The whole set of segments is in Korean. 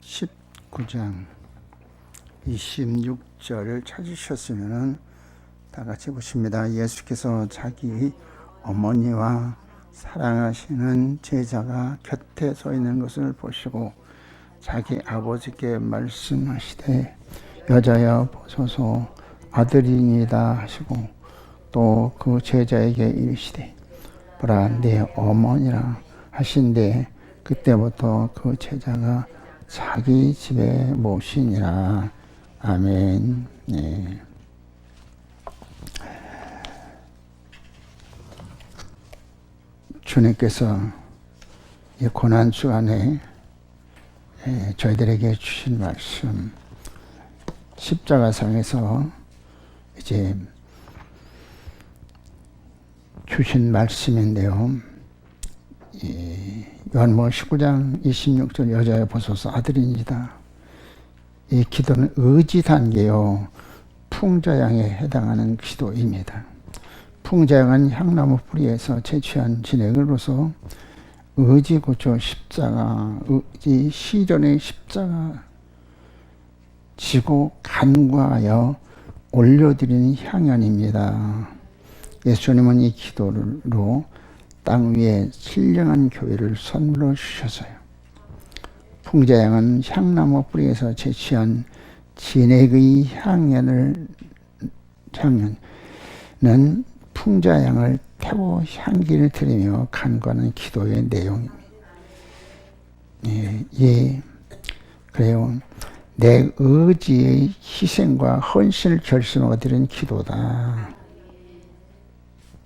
19장 26절을 찾으셨으면 다 같이 보십니다. 예수께서 자기 어머니와 사랑하시는 제자가 곁에 서 있는 것을 보시고 자기 아버지께 말씀하시되 여자여 보소서 아들이니다 하시고 또 그 제자에게 이르시되 보라 내 어머니라 하신데 그때부터 그 제자가 자기 집에 모시니라 아멘 네. 주님께서 이 고난 주간에 예, 저희들에게 주신 말씀 십자가상에서 이제 주신 말씀인데요. 이 요한복음 19장 26절 여자여 보소서 아들입니다. 이 기도는 의지 단계요 풍자양에 해당하는 기도입니다. 풍자양은 향나무 뿌리에서 채취한 진액으로서 의지 고초 십자가 의지 시련의 십자가 지고 간과하여 올려드리는 향연입니다. 예수님은 이 기도로 땅 위에 신령한 교회를 선물로 주셔서요. 풍자양은 향나무 뿌리에서 채취한 진액의 향연을 향연은 풍자양을 태워 향기를 드리며 간과하는 기도의 내용입니다. 예, 예, 그래요. 내 의지의 희생과 헌신을 결심하고 드린 기도다.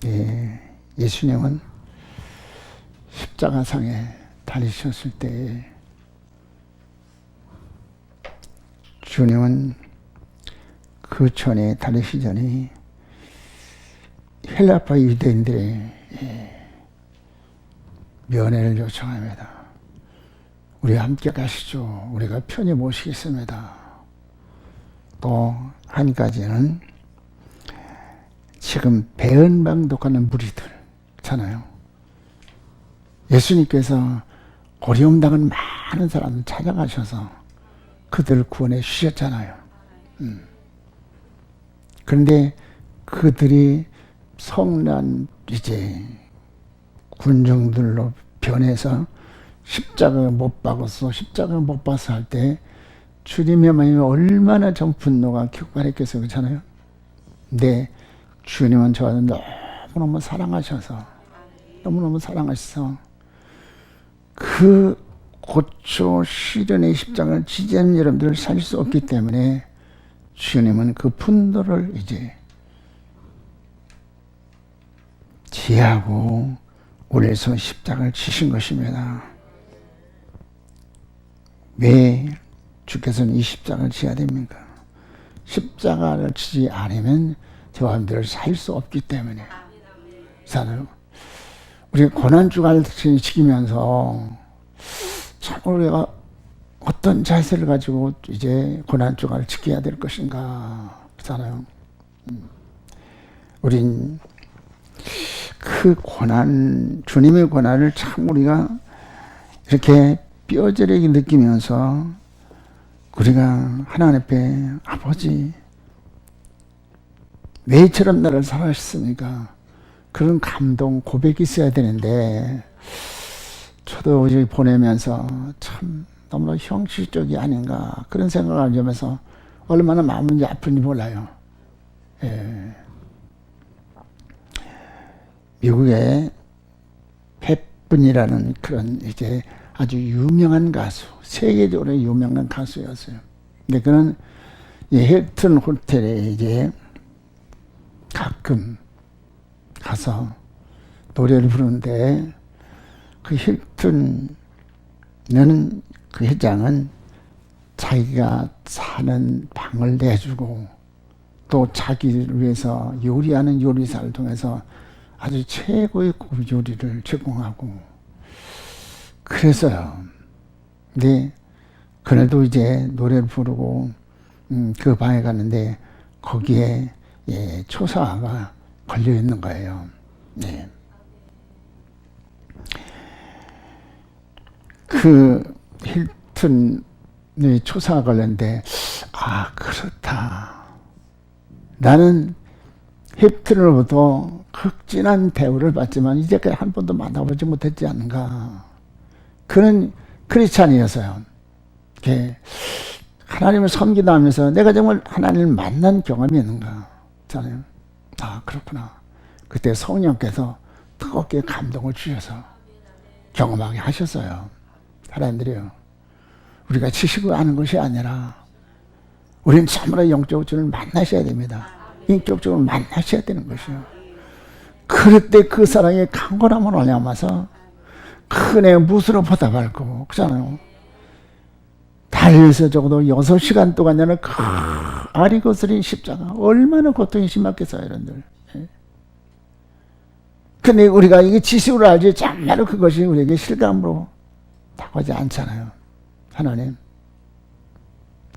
예, 예수님은 십자가상에 달리셨을 때 주님은 그 전에 달리시 전에 헬라파 유대인들의 예, 면회를 요청합니다. 우리 함께 가시죠. 우리가 편히 모시겠습니다. 또 한 가지는 지금 배은망독하는 무리들 있잖아요. 예수님께서 어려움 당한 많은 사람을 찾아가셔서 그들을 구원해 주셨잖아요. 음. 그런데 그들이 성난 이제 군중들로 변해서 십자가 못 박았어, 십자가 못 박았어 할때 주님의 마음이 얼마나 좀 분노가 격발했겠어요, 그렇잖아요. 근데 주님은 저를 너무너무 사랑하셔서 너무너무 사랑하셔서 그 고초 시련의 십자가를 지지하는 여러분들을 살릴 수 없기 때문에 주님은 그 분노를 이제 지하고 올려서 십자가를 치신 것입니다. 왜 주께서는 이 십자가를 지어야 됩니까? 십자가를 치지 않으면 저함들을 살 수 없기 때문에 사는 우리가 고난주간을 지키면서 참 우리가 어떤 자세를 가지고 이제 고난주간을 지켜야 될 것인가 그렇잖아요. 음. 우린 그 고난 주님의 고난을 참 우리가 이렇게 뼈저리게 느끼면서 우리가 하나님 앞에 아버지 왜 이처럼 나를 사랑하셨습니까? 그런 감동 고백이 있어야 되는데 저도 여기 보내면서 참 너무나 형식적이 아닌가 그런 생각을 하면서 얼마나 마음이 아픈지 몰라요. 예. 미국의 팻분이라는 그런 이제 아주 유명한 가수, 세계적으로 유명한 가수였어요. 근데 그는 힐튼 호텔에 이제 가끔 가서 노래를 부르는데 그 힐튼은 그 회장은 자기가 사는 방을 내주고 또 자기를 위해서 요리하는 요리사를 통해서 아주 최고의 고급 요리를 제공하고 그래서요. 근데 그날도 이제 노래를 부르고 음, 그 방에 갔는데 거기에 예, 초사가 걸려 있는 거예요. 네. 그이 초사가 걸렸는데 아 그렇다. 나는 히틀러로부터 극진한 대우를 받지만 이제까지 한 번도 만나보지 못했지 않는가. 그런 크리스찬이었어요. 이렇게 하나님을 섬기다 하면서 내가 정말 하나님을 만난 경험이 있는가. 잖아요. 아, 그렇구나. 그때 성령께서 뜨겁게 감동을 주셔서 경험하게 하셨어요. 하나님들이요. 우리가 지식을 아는 것이 아니라 우리는 참으로 영적으로 주를 만나셔야 됩니다. 인격적으로 만나셔야 되는 것이요. 그럴 때 그 사랑의 강건함을 올려면서 큰애 무스로 보답할고 그잖아요. 달려서 적어도 6시간 동안 나는 그 아리 거스린 십자가 얼마나 고통이 심했겠어요 여러분들. 예. 근데 우리가 이게 지식으로 알지 정말로 그것이 우리에게 실감으로 다가오지 않잖아요. 하나님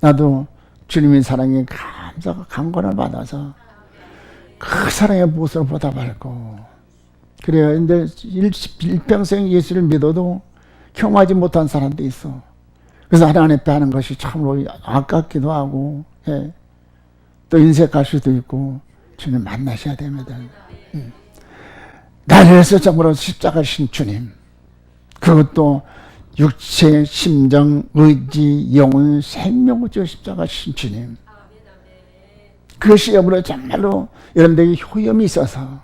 나도 주님의 사랑에 감사가 강건을 받아서 그 사랑의 무엇으로 보답할고 그래요. 근데 일평생 예수를 믿어도 경험하지 못한 사람도 있어. 그래서 하나님 하는 것이 참으로 아깝기도 하고, 예. 또 인색할 수도 있고, 주님 만나셔야 됩니다. 음. 나를 위해서 정말로 십자가 신 주님. 그것도 육체, 심정, 의지, 영혼, 생명을 주 십자가 신 주님. 그것이 여러분 정말로 여러분들에게 효염이 있어서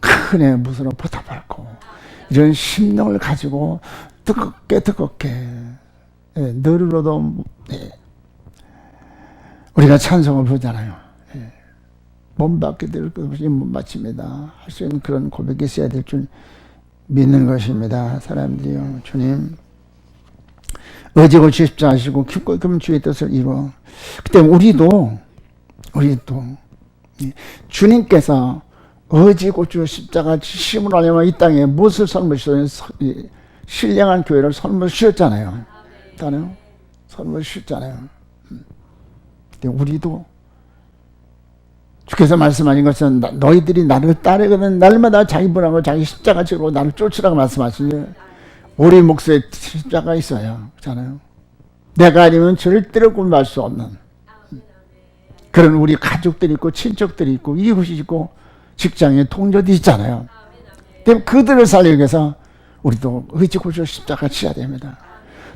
큰애 무슨 보답하고 이런 심령을 가지고 뜨겁게 뜨겁게 예, 너를로도 예, 우리가 찬송을 부르잖아요. 예, 몸밖에 될 것이 못 바칩니다. 할 수 있는 그런 고백이 있어야 될 줄 믿는 것입니다. 사람들이요. 주님 의지고 십자 하시고 깊고 금 주의 뜻을 이루어 그때 우리도 우리도 예, 주님께서 어지 고 주 십자가 심을 하려면 이 땅에 무엇을 선물시는 신령한 교회를 선물시었잖아요. 따요 선물시었잖아요. 음. 근데 우리도 주께서 말씀하신 것은 너희들이 나를 따르거든 날마다 자기 분하고 자기 십자가 지고 나를 쫓으라고 말씀하시니 우리 목소에 십자가 있어요. 그렇잖아요. 내가 아니면 절대로 꿈할 수 없는 그런 우리 가족들이 있고 친척들이 있고 이웃이 있고 직장에 동료도 있잖아요. 그들을 살리기 위해서 우리도 의지고조 십자가 치야 됩니다.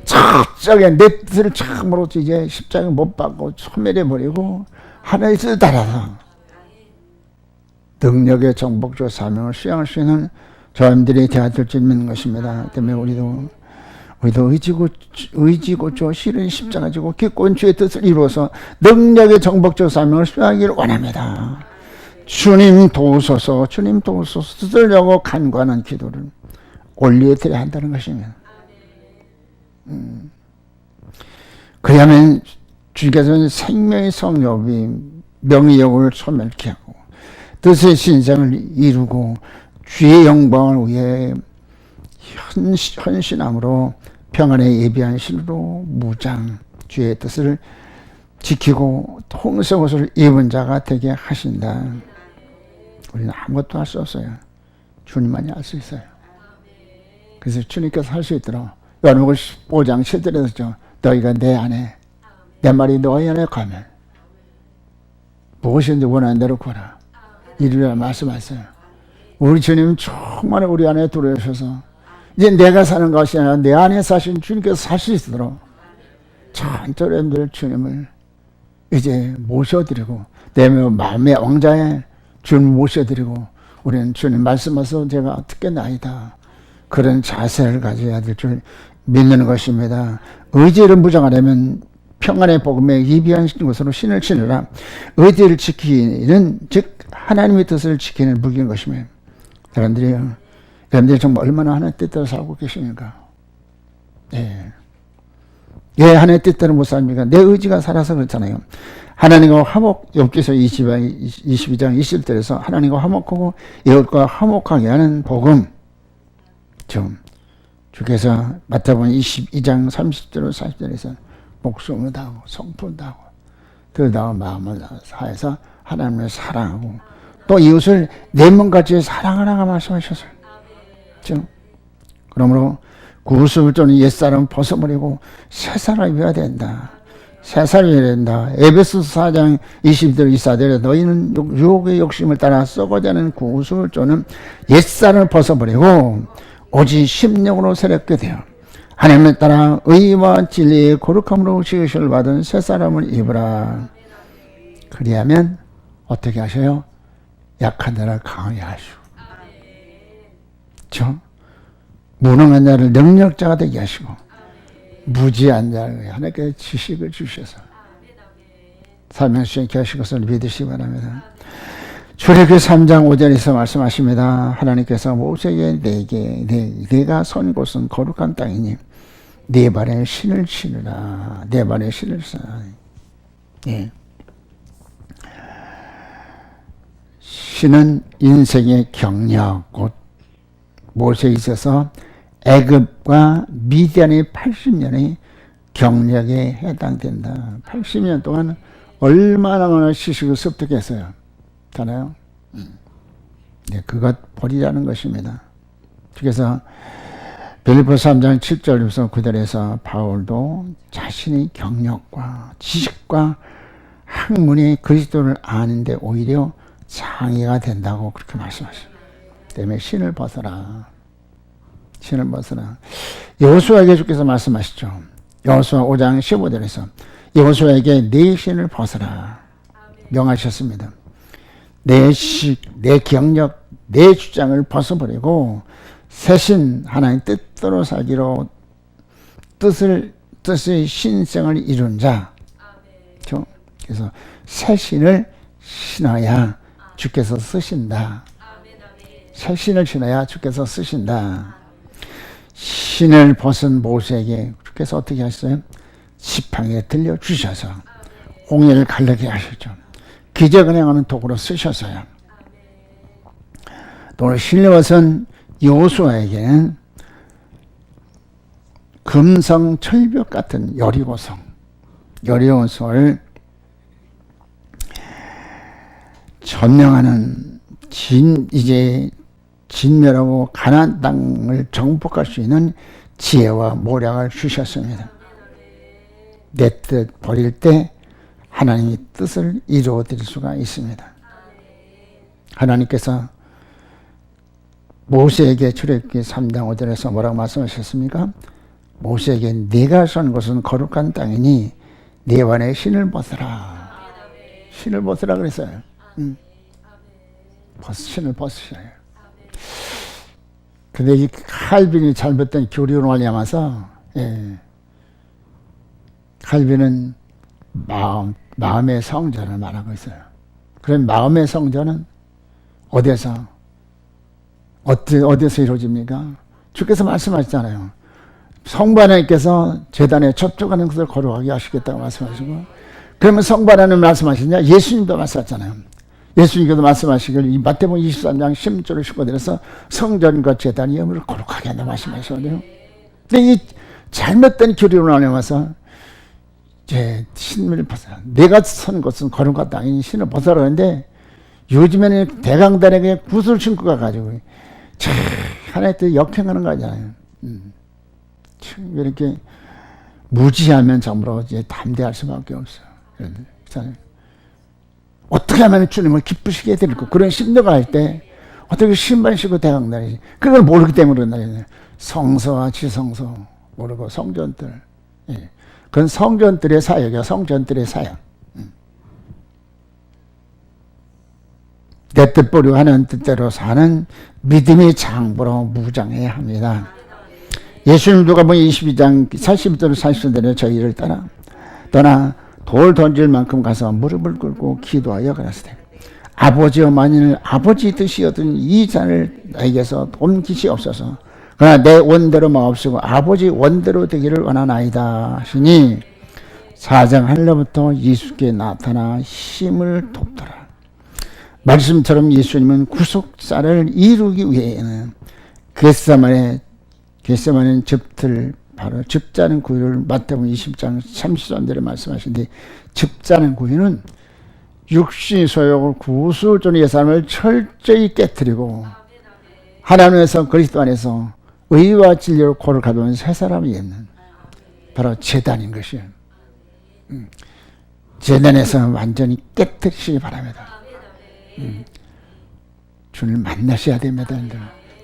저쪽에 내 뜻을 참으로 이제 십자가 못 받고 소멸해 버리고 하나의 뜻을 따라서 능력의 정복조 사명을 수행할 수 있는 저님들이 되어야 될 줄 믿는 것입니다. 때문에 우리도 우리도 의지고 의지고조 실은 십자가 지고 기꺼운 주의 뜻을 이루어서 능력의 정복조 사명을 수행하기를 원합니다. 주님 도우소서, 주님 도우소서 쓰려고 간과하는 기도를 올려 드려야 한다는 것입니다. 음. 그러면 주께서는 생명의 성욕이 명의욕을 소멸케 하고 뜻의 신상을 이루고 주의 영광을 위해 헌신 함으로 평안에 예비한 신으로 무장 주의 뜻을 지키고 통성 옷을 입은 자가 되게 하신다. 우리는 아무것도 할 수 없어요. 주님만이 할 수 있어요. 그래서 주님께서 할 수 있도록 요한복음 15장 7절에서 너희가 내 안에 내 말이 너희 안에 가면 무엇이든지 원하는 대로 구하라. 이루라 말씀하세요. 우리 주님 정말 우리 안에 들어오셔서 이제 내가 사는 것이 아니라 내 안에 사신 주님께서 살수 있도록 전절님들 주님을 이제 모셔드리고 내 마음의 왕자의 주님 모셔드리고 우리는 주님 말씀하셔서 제가 듣겠나이다. 그런 자세를 가져야 될 줄 믿는 것입니다. 의지를 무장하려면 평안의 복음에 예비한 것으로 신을 신으라. 의지를 지키는 즉 하나님의 뜻을 지키는 무기인 것이며 여러분들이요. 여러분들이 정말 얼마나 하나님의 뜻대로 살고 계십니까? 예. 예, 하나님의 뜻대로 못 삽니까? 내 의지가 살아서 그렇잖아요. 하나님과 화목, 엽기서 22장 20절에서 하나님과 화목하고 이웃과 화목하게 하는 복음. 좀, 주께서 마태복음 22장 30절 40절에서 목숨을 다하고 성품을 다하고 들다가 마음을 다해서 하나님을 사랑하고 또 이웃을 내 몸같이 사랑하라고 말씀하셨어요. 좀 그러므로 구수조는 옛사람 벗어버리고 새 사람이어야 된다. 새 사람이어야 된다. 에베소 4장 20절 이사들에 너희는 욕- 유혹의 욕심을 따라 썩어자는 구수조는 옛사람을 벗어버리고 오직 심령으로 새롭게 되어 하나님에 따라 의와 진리의 거룩함으로 지으심을 받은 새 사람을 입으라. 그리하면 어떻게 하셔요? 약한 자를 강하게 하시고 저 무능한 자를 능력자가 되게 하시고 무지한 자를 하나님께 지식을 주셔서 삶의 수행케 하실 것을 믿으시기 바랍니다. 출애굽기 3장 5절에서 말씀하십니다. 하나님께서 모세에게 내게 내, 내가 선 곳은 거룩한 땅이니 네 발에 신을 신으라 네 발에 신을 신으라 예. 신은 인생의 경력 곧 모세에 있어서 애굽과 미디안의 80년의 경력에 해당된다. 80년 동안 얼마나 시식을 습득했어요. 잖아요. 네, 그것 버리자는 것입니다. 그래서 빌리포 3장 7절에서 9절에서 바울도 자신의 경력과 지식과 학문이 그리스도를 아는데 오히려 장애가 된다고 그렇게 말씀하십니다. 때문에 신을 벗어라. 신을 벗어라. 여호수아에게 주께서 말씀하시죠. 여호수아 5장 15절에서 여호수아에게 내 신을 벗어라. 명하셨습니다. 내 식, 내 경력, 내 주장을 벗어버리고 새신 하나님 뜻대로 살기로 뜻을 뜻의 신성을 이룬 자. 그렇죠? 그래서 새 신을 신어야 주께서 쓰신다. 새 신을 신어야 주께서 쓰신다. 신을 벗은 모세에게 주께서 어떻게 하셨어요? 지팡이에 들려 주셔서 홍해를 갈르게 하셨죠. 기적을 행하는 도구로 쓰셔서요. 또 벗은 여호수아에게는 금성 철벽 같은 여리고성, 여리고성을 점령하는 진 이제 진멸하고 가나안 땅을 정복할 수 있는 지혜와 모략을 주셨습니다. 내 뜻 버릴 때 하나님의 뜻을 이루어 드릴 수가 있습니다. 하나님께서 모세에게 출애굽기 3장 5절에서 뭐라고 말씀하셨습니까? 모세에게 네가 선 곳은 거룩한 땅이니 네 안에 신을 벗어라. 신을 벗으라 그랬어요. 음. 벗, 신을 벗으셔야 해요. 근데 이 칼빈이 잘못된 교리로 말미암아서 예. 칼빈은 마음, 마음의 성전을 말하고 있어요. 그럼 마음의 성전은 어디서 어디, 어디서 이루어집니까? 주께서 말씀하셨잖아요. 성부 하나님께서 재단에 접촉하는 것을 거룩하게 하시겠다고 말씀하시고 그러면 하나님 말씀하시냐? 예수님도 말씀하셨잖아요. 예수님께서 말씀하시길 이 마태복음 23장 16절을 슈거들에서 성전과 재단이 영을 거룩하게 한다 말씀하시거든요. 근데 이 잘못된 교리로 이 제 신을 벗어 내가 선 것은 거룩한 땅이니 신을 벗어라 하는데 요즘에는 대강단에게 굿을 신고 가가지고 참 하나의 뜻 역행하는 거잖아요. 음. 참 이렇게 무지하면 전부로 이제 담대할 수밖에 없어요. 그렇잖아요. 어떻게 하면 주님을 기쁘시게 해드릴까 그런 심도가 할 때 어떻게 신발 신고 대강단이지 그걸 모르기 때문에 그런다 성서와 지성서 모르고 성전들 예. 그건 성전들의 사역이야 성전들의 사역. 음. 내 뜻대로 하는 뜻대로 사는 믿음의 장부로 무장해야 합니다. 예수님 누가복음 22장 40절 40절에 저희를 따라. 떠나 돌 던질 만큼 가서 무릎을 꿇고 기도하여 가라사대 아버지여 만일 아버지 뜻이었던 이 잔을 나에게서 옮기시옵소서 그러나 내 원대로 마옵시고 아버지 원대로 되기를 원하나이다 하시니 사장 하늘로부터 예수께 나타나 힘을 돕더라. 말씀처럼 예수님은 구속사를 이루기 위해는 겟세만의 겟세만의 즙들 바로 즙자는 구유를 마태복음 20장 30절에 말씀하신데 즙자는 구유는 육신 소욕을 구수존의 삶을 철저히 깨뜨리고 하나님에서 그리스도 안에서 의와 진리로 고를 가져온 세 사람이 있는 바로 재단인 것이에요. 음. 재단에서 완전히 깨뜨리시기 바랍니다. 음. 주님 만나셔야 됩니다.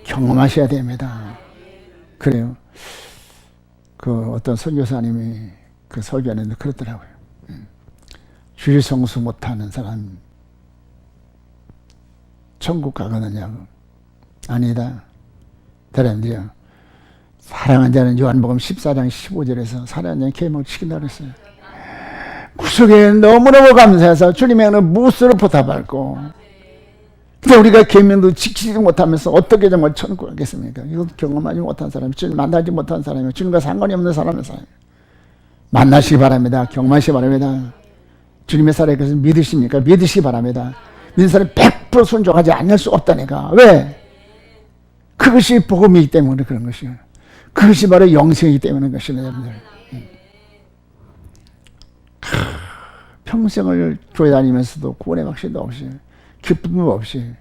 경험하셔야 됩니다. 그래요. 그 어떤 설교사님이 그 설교하는데 그렇더라고요. 음. 주일 성수 못하는 사람 천국 가거든요. 아니다. 사람들이요. 사랑한 자는 요한복음 14장 15절에서 사랑한 자는 계명을 지킨다 그랬어요. 구속에 너무너무 감사해서 주님의 은혜 무엇으로 보답할고 근데 우리가 계명도 지키지 못하면서 어떻게 정말 천국 가겠습니까? 이것도 경험하지 못한 사람이 주님 만나지 못한 사람이 주님과 상관이 없는 사람의 사람 만나시기 바랍니다. 경험하시기 바랍니다. 주님의 살에 그것을 믿으십니까? 믿으시기 바랍니다. 믿는 사람이 100% 순종하지 않을 수 없다니까. 왜? 그것이 복음이기 때문에 그런 것이에요. 그것이 바로 영생이기 때문에 그런 것이에요, 여러분들. 평생을 교회 다니면서도 구원의 확신도 없이 기쁨 없이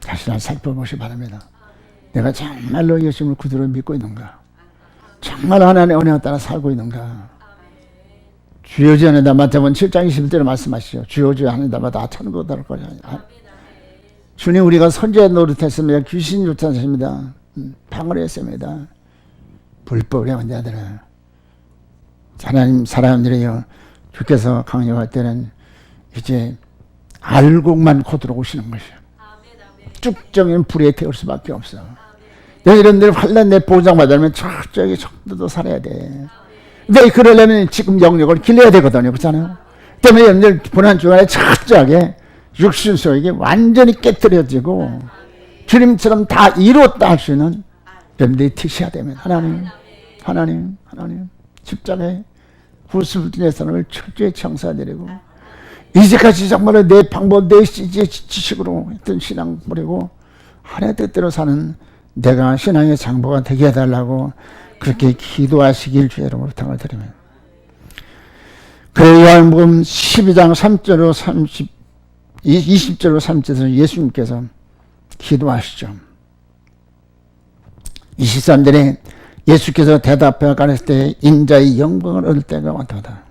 자신을 살펴보시 바랍니다. 내가 정말로 예수님을 구주로 믿고 있는가? 정말 하나님의 은혜에 따라 살고 있는가? 주여지 않는다 마태복음 7장 21절에 말씀하시죠. 주여지 않는다 다 천국 갈 거냐. 주님 우리가 선제 노릇했습니다. 귀신 쫓았습니다. 음, 방을 했습니다. 불법의 원자들은 하나님 사람들이요 주께서 강력할 때는 이제 알곡만 거들어 오시는 것이요 쭉정인 불에 태울 수밖에 없어. 이런들 환란 내 보장받으면 철저하게 정도도 살아야 돼. 근데 그러려면 지금 영역을 길러야 되거든요. 그렇잖아요. 때문에 여러분들 고난 중간에 철저하게 육신 속에 완전히 깨뜨려지고 주님처럼 다 이뤘다 할수 있는 여러분들이 티셔야 됩니다. 하나님, 하나님, 하나님. 십자가에 내 사람을 철저히 청사드리고 이제까지 정말로 내 방법, 내 지식으로 했던 신앙 버리고 하나의 뜻대로 사는 내가 신앙의 장보가 되게 해달라고 그렇게 기도하시길 주 여러분 부탁을 드립니다. 그래 요한복음 12장 3절로 30, 20절로 30절에서 예수님께서 기도하시죠. 23절에 예수께서 대답해 가렸을 때 인자의 영광을 얻을 때가 왔다.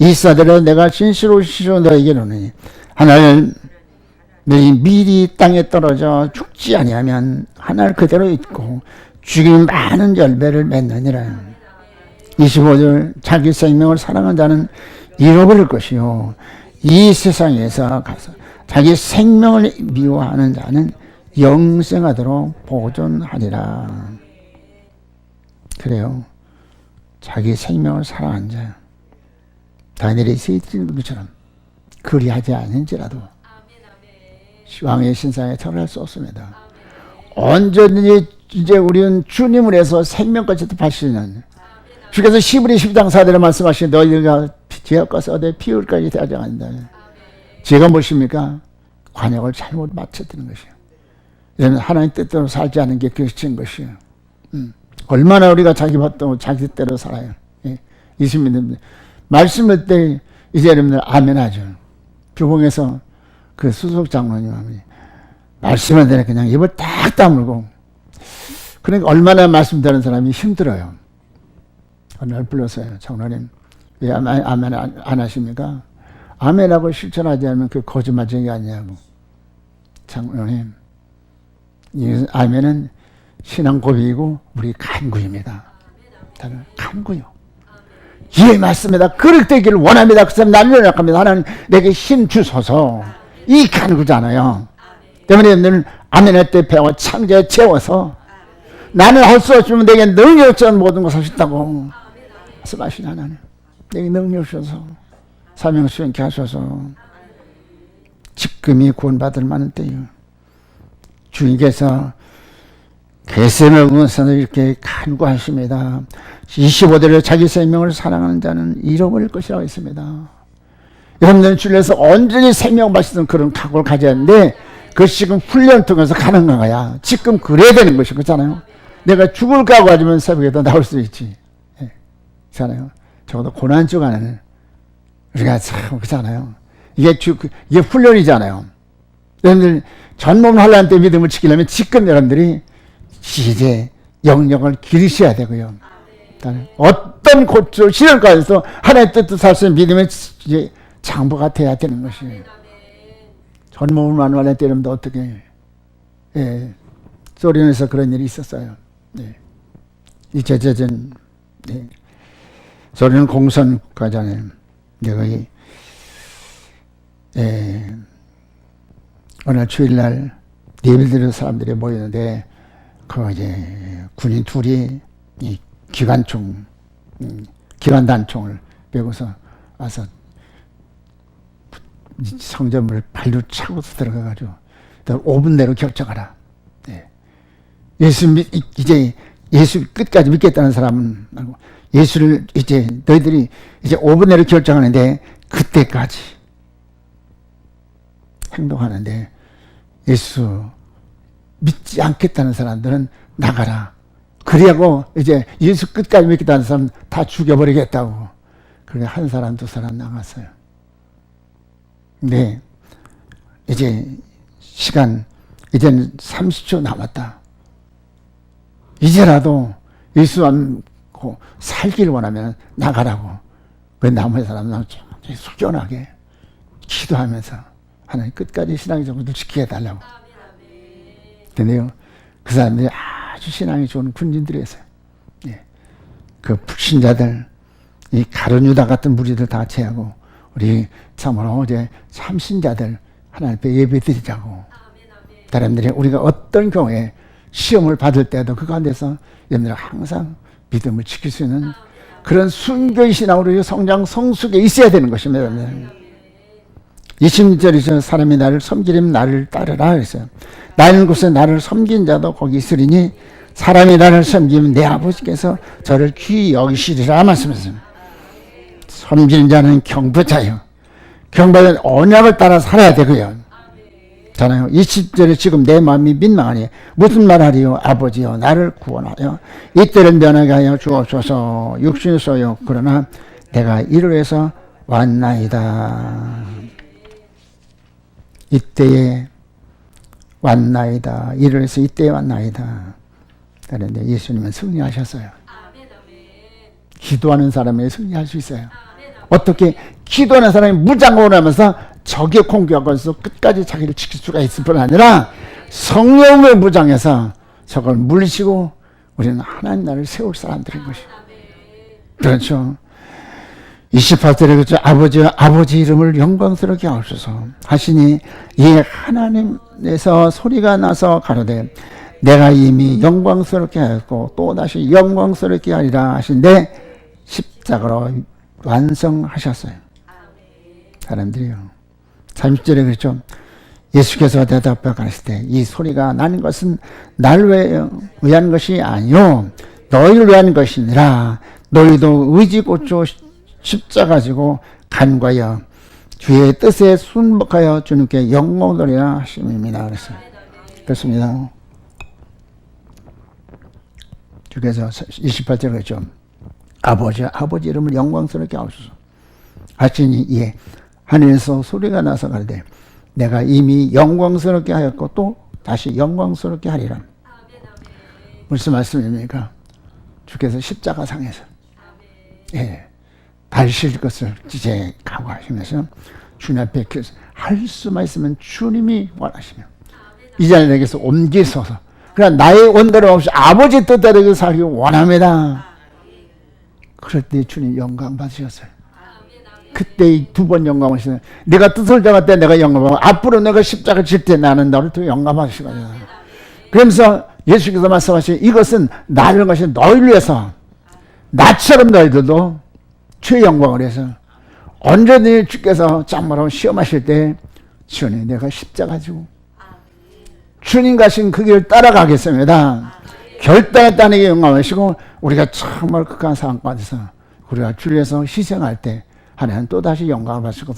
24절에 내가 진실로 시로 너에게 이르노니 하나님 너희 미리 땅에 떨어져 죽지 아니하면 하나를 그대로 있고 죽임 많은 열매를 맺느니라. 25절 자기 생명을 사랑한 자는 잃어버릴 것이요 이 세상에서 가서 자기 생명을 미워하는 자는 영생하도록 보존하리라. 그래요. 자기 생명을 사랑한 자. 다니엘이 세이는 것처럼 그리하지 않은지라도 왕의 신상에 수 없습니다. 언제든지 이제 우리는 주님을 해서 생명까지도 바시는 주께서 시브리 12장 4절에 말씀하신 너희가 지역가서 어디 피울까지 않는다. 제가 무엇입니까? 관역을 잘못 맞춰드는 것이에요. 이는 하나님 뜻대로 살지 않은 게 결신 것이에요. 음. 얼마나 우리가 자기 받도 자기 때로 살아요. 예. 이십니다. 말씀을 때 이제 여러분들 아멘 하죠. 교봉에서 그 수석 장로님이 말씀을 때는 그냥 입을 딱 다물고 그러니까 얼마나 말씀드리는 사람이 힘들어요. 오늘 불렀어요. 장로님 왜 아멘, 아멘 안, 안 하십니까? 아멘하고 실천하지 않으면 그 거짓말쟁이 아니냐고. 장로님 이 아멘은 신앙 고백이고 우리 간구입니다. 다른 간구요. 예, 맞습니다. 그렇게 되기를 원합니다. 그 사람 나를 연락합니다. 하나님, 내게 힘 주소서. 이 간구잖아요. 때문에 늘 아멘할 때 배워 창조에 채워서 나는 할 수 없으면 내게 능력 전 모든 것을 하셨다고 말씀하신 하나님. 내게 능력 주셔서 사명 수행케 하셔서 지금이 구원받을 만한 때요. 주님께서 개sem을 응원서는 이렇게 간구하십니다. 25대를 자기 생명을 사랑하는 자는 잃어버릴 것이라고 했습니다. 여러분들은 주님에서 언제니 생명 받시던 그런 각오를 가져야 하는데 그것이 지금 훈련 통해서 가능한 거야. 지금 그래야 되는 것이 그렇잖아요. 내가 죽을 각오 가지면 새벽에도 나올 수 있지. 예. 그렇잖아요. 적어도 고난 주간에는 우리가 참 그렇잖아요. 이게 주, 이게 훈련이잖아요. 여러분들 전몸 환란 때 믿음을 지키려면 지금 여러분들이 이제 영역을 기르셔야 되고요. 어떤 고초 시련 가운데서 하나님의 뜻을 살수 있는 믿음의 장부가 돼야 되는 것이에요. 전몸을 환란 때 여러분들 어떻게 예, 소련에서 그런 일이 있었어요. 네. 이 제재전 네. 소련 공선 과장에 내가 이 예, 어느 날 주일날 예배드리는 사람들이 모였는데 그 이제 군인 둘이 이 기관총 음, 기관단총을 메고서 와서 이 성전을 발로 차고서 들어가가지고 5분 내로 결정하라. 예. 예수 믿, 이- 이제 예수 끝까지 믿겠다는 사람은 예수를 이제 너희들이 이제 5분 내로 결정하는데 그때까지 행동하는데 예수 믿지 않겠다는 사람들은 나가라. 그리하고 이제 예수 끝까지 믿겠다는 사람 다 죽여버리겠다고. 그래 한 사람 두 사람 나갔어요. 근데 이제 시간 이제는 30초 남았다. 이제라도 예수 안 고 살기를 원하면 나가라고. 그 나머지 사람은 숙연하게 기도하면서 하나님 끝까지 신앙의 정도를 지켜달라고. 근데요, 그 사람들이 아주 신앙이 좋은 군진들이었어요. 예. 그 불신자들, 이 가룟유다 같은 무리들 다 제하고, 우리 참으로 어제 참신자들 하나님 앞에 예배 드리자고. 사람들이 우리가 어떤 경우에 시험을 받을 때도 그 가운데서 여러분들 항상 믿음을 지킬 수 있는 그런 순교의 신앙으로 성장 성숙에 있어야 되는 것입니다. 여러분들. 20절에서 사람이 나를 섬기려면 나를 따르라 그랬어요. 나는 곳에 나를 섬긴 자도 거기 있으리니 사람이 나를 섬기면 내 아버지께서 저를 귀히 여기시리라 말씀하셨어요. 섬기는 자는 경부자요. 경부자는 언약을 따라 살아야 되고요. 잖아요. 20절에 지금 내 마음이 민망하니 무슨 말하리요 아버지여 나를 구원하여 이때를 면하게 하여 주옵소서 육신소요 그러나 내가 이를 위해서 왔나이다. 이때에 왔나이다. 이를 위해서 이때에 왔나이다. 그런데 예수님은 승리하셨어요. 기도하는 사람이 승리할 수 있어요. 어떻게 기도하는 사람이 무장을 하면서 적의 공격에서 끝까지 자기를 지킬 수가 있을 뿐 아니라 성령을 무장해서 적을 물리치고 우리는 하나님 나라를 세울 사람들인 것이. 그렇죠. 28절에 그렇죠. 아버지, 아버지 이름을 영광스럽게 하옵소서 하시니 이 하나님에서 소리가 나서 가로되 내가 이미 영광스럽게 하였고 또 다시 영광스럽게 하리라 하신데 십자가로 완성하셨어요. 사람들이요. 30절에 그렇죠. 예수께서 가르칠 때이 소리가 나는 것은 날 위한 것이 아니요 너희를 위한 것이니라 너희도 의지 고쳐 십자가 지고 간과하여 주의 뜻에 순복하여 주님께 영광 돌리라 하심입니다. 그랬어요. 그렇습니다. 주께서 28절 그랬죠. 아버지, 아버지 이름을 영광스럽게 하옵소서. 하시니 예, 하늘에서 소리가 나서 가르되 내가 이미 영광스럽게 하였고 또 다시 영광스럽게 하리라. 무슨 말씀입니까? 주께서 십자가 상에서 예, 발실 것을 이제 각오하시면서 주님 앞에 할 수만 있으면 주님이 원하시면 이 자리에 내게서 옮기소서. 그러나 나의 원대로 없이 아버지 뜻대로 살기 원합니다. 그럴 때 주님 영광 받으셨어요. 그때 두번 받으셨어요. 내가 뜻을 정할 때 내가 영광 받고 앞으로 내가 십자가 질 때 나는 너를 또 영광 받으시거든요. 그러면서 예수께서 말씀하신 이것은 나를 것이 너희를 위해서 나처럼 너희들도 주의 영광을 위해서 언제든지 주께서 짱마로 시험하실 때 주님 내가 십자가 지고 주님 가신 그 길을 따라가겠습니다. 결단했다는 게 영광하시고 우리가 정말 극한 상황 가운데서 우리가 주를 위해서 희생할 때 하나님 또다시 영광을 받을 것을